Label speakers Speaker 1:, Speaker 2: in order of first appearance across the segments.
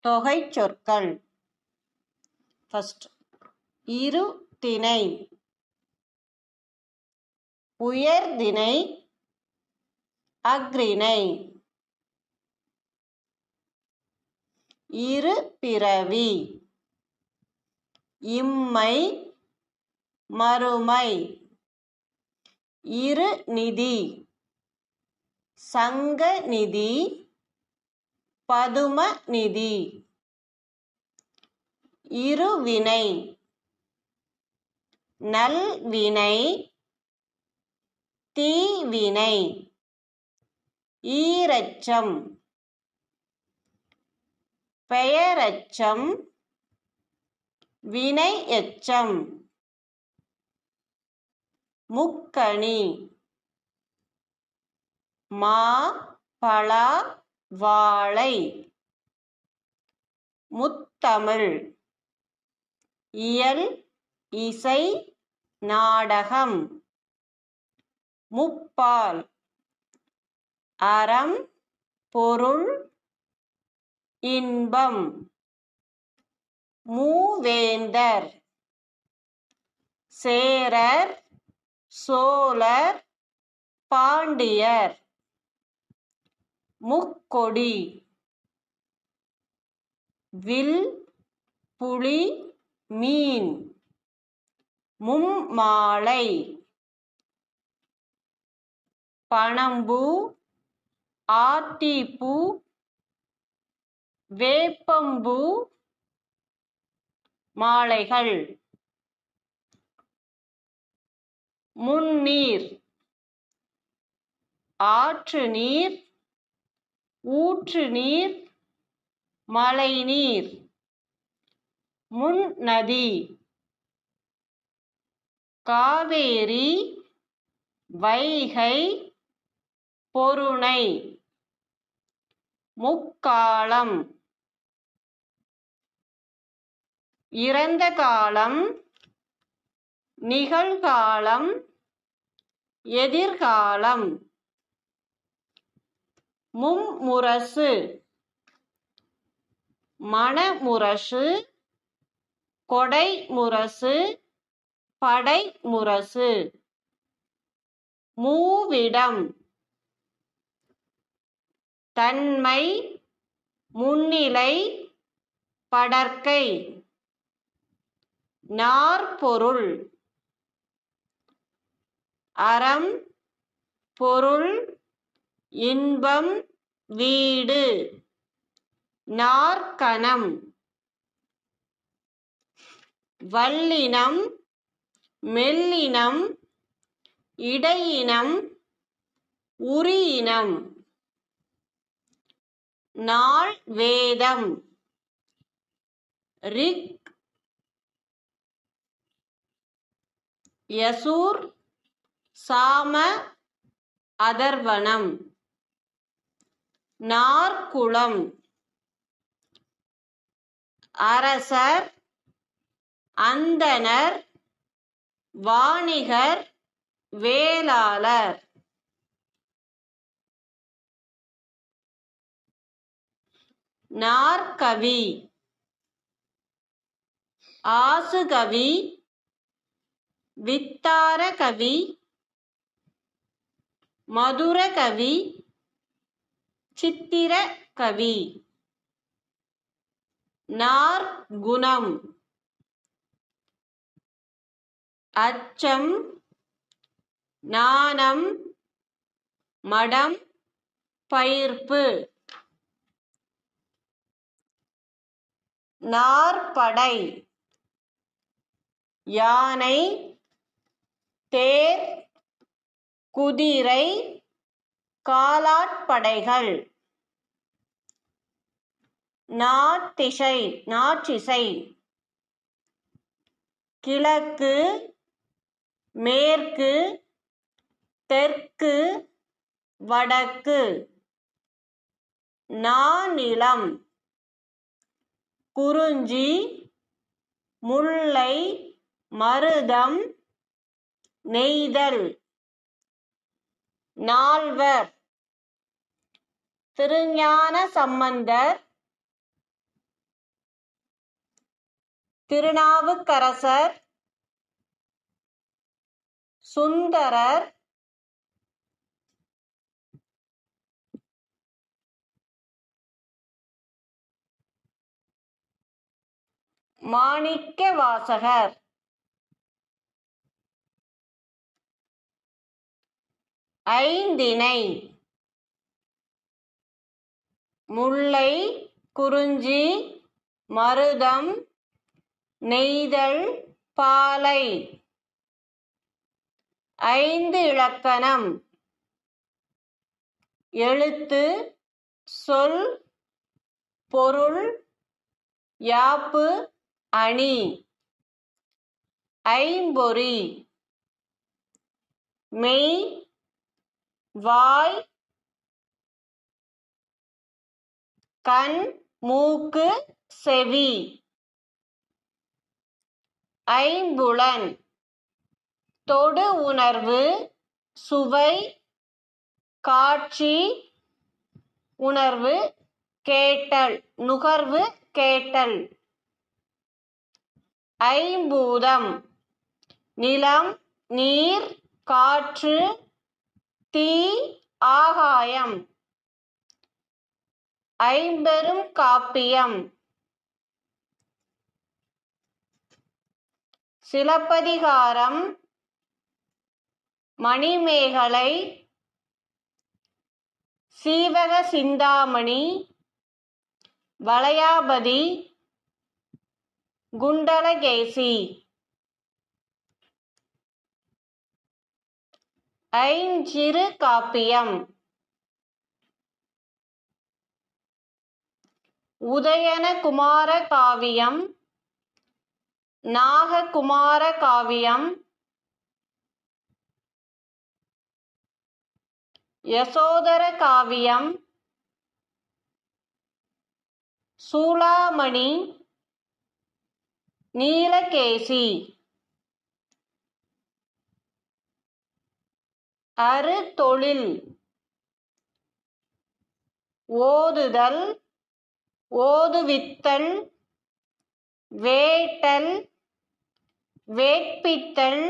Speaker 1: தொகை சொற்கள். ஃபர்ஸ்ட் இரு திணை. உயர்திணை அக்ரிணை இரு பிறவி. இம்மை மறுமை. இரு நிதி. சங்க நிதி பதும நிதி. இருவினை நல்வினை தீவினை ஈரச்சம் பெயரச்சம் வினை எச்சம் முக்கணி மா பலா வாழை. முத்தமிழ். இயல் இசை நாடகம். முப்பால். அறம் பொருள் இன்பம். மூவேந்தர். சேரர் சோழர் பாண்டியர். முக்கொடி. வில் புளி மீன். மும்மாலை. பனம்பூ ஆத்திப்பூ வேப்பம்பூ மாலைகள். முன்னீர். ஆற்று நீர் ஊற்று நீர் மழைநீர் முன்னதி காவேரி வைகை பொருணை. முக்காலம். இறந்த காலம் நிகழ்காலம் எதிர்காலம். மும்முரசு. மணமுரசு கொடைமுரசு படைமுரசு. மூவிடம். தன்மை முன்னிலை படர்க்கை நாற்பொருள். அறம் பொருள் இன்பம் வீடு. நாற்கணம். வல்லினம். மெல்லினம். இடையினம். உரியினம். நாள் வேதம். ரிக். யசூர். சாம. அதர்வனம். நாற்குளம். அரசர் அந்தணர் வாணிகர் வேளாளர். நாற்கவி. ஆசுகவி. வித்தாரகவி. மதுரகவி. சித்திர கவி. நார் குணம். அச்சம். நாணம். மடம். பயிர்ப்பு. நாற்படை யானை. தேர். குதிரை. காலாட்படைகள். நாட்டிசை நாற்றிசை. கிழக்கு மேற்கு தெற்கு வடக்கு. நாநிலம். குறிஞ்சி முல்லை மருதம் நெய்தல். நால்வர். திருஞான சம்பந்தர் திருநாவுக்கரசர் சுந்தரர் மாணிக்க வாசகர் ஐந்திணை. முல்லை குறிஞ்சி மருதம் நெய்தல் பாலை. ஐந்து இலக்கணம். எழுத்து சொல் பொருள் யாப்பு அணி. ஐம்பொறி. மெய் வாய் கண் மூக்கு செவி. ஐம்புலன். தொடு உணர்வு சுவை காட்சி உணர்வு கேட்டல் நுகர்வு கேட்டல். ஐம்பூதம். நிலம் நீர் காற்று தீ ஆகாயம். ஐம்பெரும் காப்பியம். சிலப்பதிகாரம். மணிமேகலை. சீவக சிந்தாமணி. வளையாபதி. குண்டலகேசி. ஐஞ்சிறு காப்பியம். உதயன குமார காவியம் நாககுமார காவியம் யசோதர காவியம் சூளாமணி நீலகேசி அறுதொழில் ஓதுதல் ஓதுவித்தல் வேட்டல் வேட்பித்தல்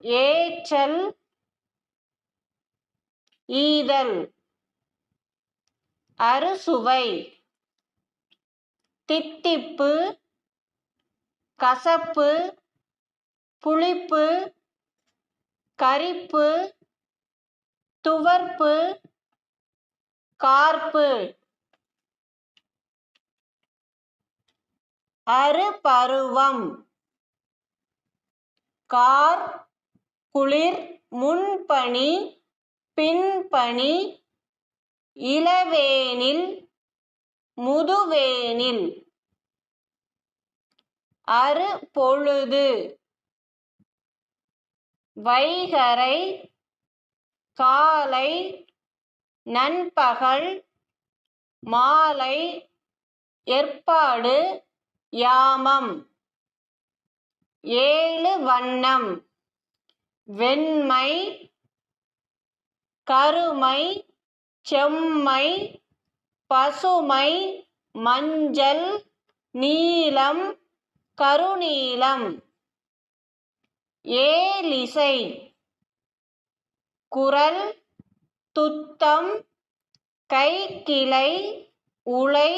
Speaker 1: ஏற்றல் ஈதல் அறுசுவை தித்திப்பு கசப்பு புளிப்பு கரிப்பு துவர்ப்பு கார்ப்பு. அருபருவம் கார் குளிர் முன்பனி பின்பனி இளவேனில் முதுவேனில். அறு பொழுது வைகறை காலை நண்பகல் மாலை ஏற்பாடு யாமம். ஏழு வண்ணம். வெண்மை கருமை செம்மை பசுமை மஞ்சள் நீலம் கருநீலம். ஏலிசை குரல் துத்தம் கைக்கிளை உலை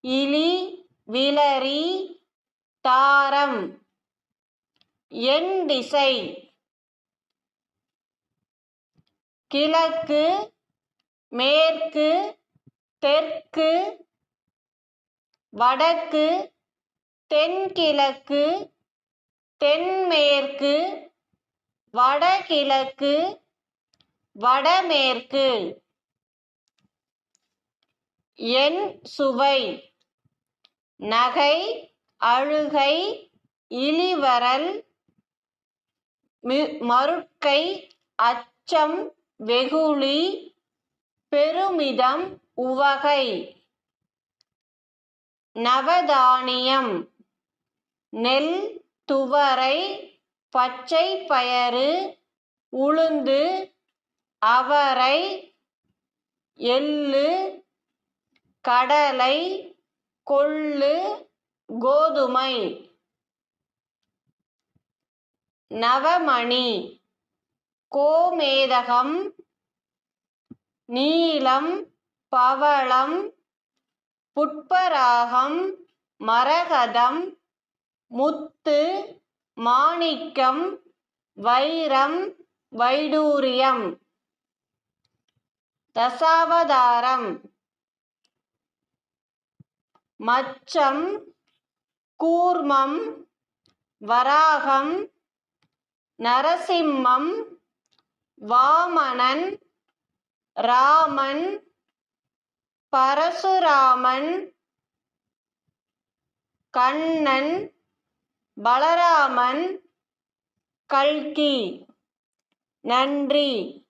Speaker 1: இலி விளரி தாரம். எண்டிசை கிழக்கு மேற்கு தெற்கு வடக்கு தென்கிழக்கு தென்மேற்கு வடகிழக்கு வடமேற்கு. என் சுவை. நகை அழுகை இளிவரல் மி- மருட்கை அச்சம் வெகுளி பெருமிதம் உவகை. நவதானியம் நெல் துவரை பச்சை பயறு உளுந்து அவரை எள்ளு கடலை கொள்ளு கோதுமை. நவமணி. கோமேதகம். நீலம் பவளம். புட்பராகம் மரகதம். முத்து மாணிக்கம். வைரம் வைடூரியம். தசாவதாரம். மச்சம் கூர்மம் வராகம் நரசிம்மம் வாமனன் ராமன் பரசுராமன் கண்ணன் பலராமன் கல்கி. நன்றி.